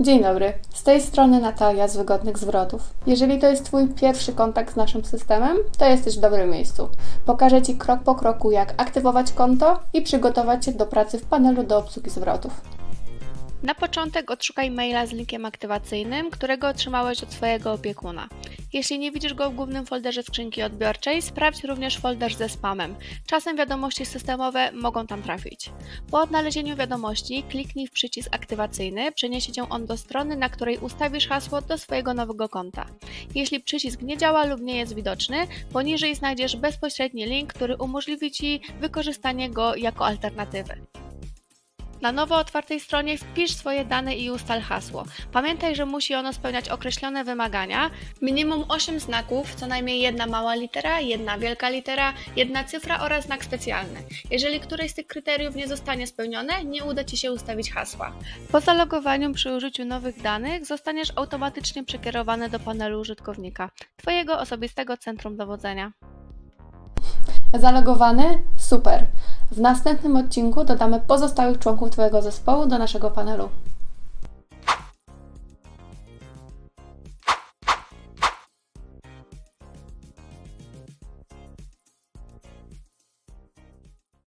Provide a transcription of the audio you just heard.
Dzień dobry, z tej strony Natalia z Wygodnych Zwrotów. Jeżeli to jest Twój pierwszy kontakt z naszym systemem, to jesteś w dobrym miejscu. Pokażę Ci krok po kroku, jak aktywować konto i przygotować się do pracy w panelu do obsługi zwrotów. Na początek odszukaj maila z linkiem aktywacyjnym, którego otrzymałeś od swojego opiekuna. Jeśli nie widzisz go w głównym folderze skrzynki odbiorczej, sprawdź również folder ze spamem. Czasem wiadomości systemowe mogą tam trafić. Po odnalezieniu wiadomości kliknij w przycisk aktywacyjny, przeniesie cię on do strony, na której ustawisz hasło do swojego nowego konta. Jeśli przycisk nie działa lub nie jest widoczny, poniżej znajdziesz bezpośredni link, który umożliwi Ci wykorzystanie go jako alternatywy. Na nowo otwartej stronie wpisz swoje dane i ustal hasło. Pamiętaj, że musi ono spełniać określone wymagania. Minimum 8 znaków, co najmniej jedna mała litera, jedna wielka litera, jedna cyfra oraz znak specjalny. Jeżeli któreś z tych kryteriów nie zostanie spełnione, nie uda Ci się ustawić hasła. Po zalogowaniu przy użyciu nowych danych zostaniesz automatycznie przekierowany do panelu użytkownika, Twojego osobistego centrum dowodzenia. Zalogowany? Super! W następnym odcinku dodamy pozostałych członków Twojego zespołu do naszego panelu.